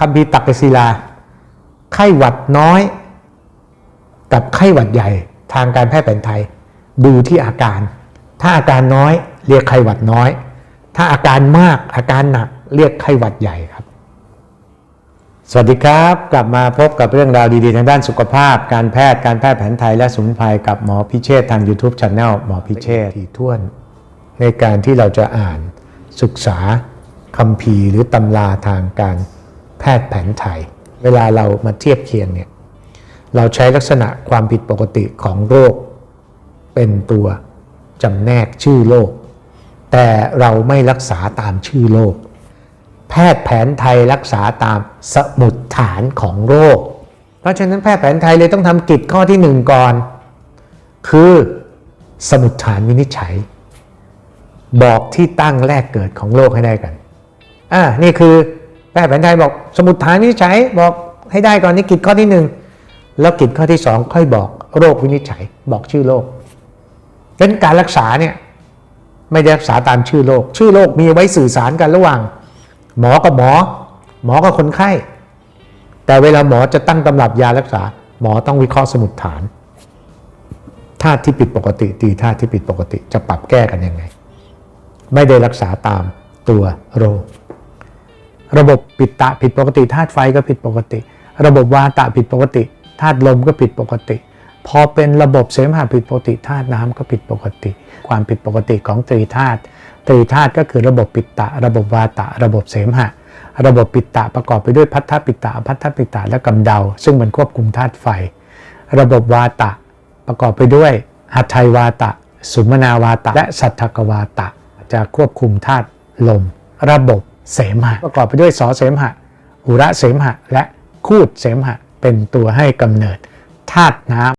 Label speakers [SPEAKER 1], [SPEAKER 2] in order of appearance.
[SPEAKER 1] คัมภีร์ตักกศิลา ไข้หวัดน้อย กับไข้หวัดใหญ่ทางการแพทย์แผนไทย ดูที่อาการ ถ้าอาการน้อยเรียกไข้หวัดน้อย ถ้าอาการมากอาการหนักเรียกไข้หวัดใหญ่ครับ สวัสดีครับ กลับมาพบกับเรื่องราวดีๆทางด้านสุขภาพ การแพทย์การแพทย์แผนไทยและสมุนไพรกับหมอพิเชษฐ์ทาง YouTube Channel หมอพิเชษฐ์ที่ท่วน ในการที่เราจะอ่านศึกษา คัมภีร์หรือตำราทางการแพทย์แผนไทย เวลาเรามาเทียบเคียงเนี่ยเราใช้ลักษณะความผิดปกติของโรค เป็นตัวจำแนกชื่อโรคแต่เราไม่รักษาตามชื่อโรคแพทย์แผนไทยรักษาตามสมุดฐานของโรค เพราะฉะนั้นแพทย์แผนไทยเลยต้องทำกิจข้อที่หนึ่งก่อน คือสมุดฐานวินิจฉัย บอกที่ตั้งแรกเกิดของโรคให้ได้กัน อ่านี่คือแพทย์แผนไทยบอกสมุดฐานวินิจฉัยบอกให้ได้ก่อนนี่กิจข้อที่หนึ่งแล้วกิจข้อที่สองค่อยบอกโรควินิจฉัยบอกชื่อโรคเป็นการรักษาเนี่ยไม่ได้รักษาตามชื่อโรคชื่อโรคมีไว้สื่อสารกันระหว่าง หมอกับหมอ หมอกับคนไข้ แต่เวลาหมอจะตั้งตำรับยารักษา หมอต้องวิเคราะห์สมุดฐานธาตุที่ผิดปกติตีธาตุที่ผิดปกติจะปรับแก้กันยังไง ไม่ได้รักษาตามตัวโรค ระบบปิดตะผิดปกติธาตุไฟก็ผิดปกติ ระบบวาตะผิดปกติธาตุลมก็ผิดปกติ พอเป็นระบบเสมหะผิดปกติธาตุน้ำก็ผิดปกติ ความผิดปกติของตรีธาตุตรีธาตุก็คือระบบปิดตะ ระบบวาตะ ระบบเสมหะ ระบบปิดตะประกอบไปด้วยพัทธปิตะพัทธปิตะและกำเดา ซึ่งมันควบคุมธาตุไฟ ระบบวาตะ ประกอบไปด้วยหัตถยวาตะ สุมนาวาตะ และสัทธกวาตะ จะควบคุมธาตุลม ระบบ เสมหะประกอบไปด้วยสอเสมหะ อุระเสมหะ และคูดเสมหะ เป็นตัวให้กำเนิดธาตุน้ำ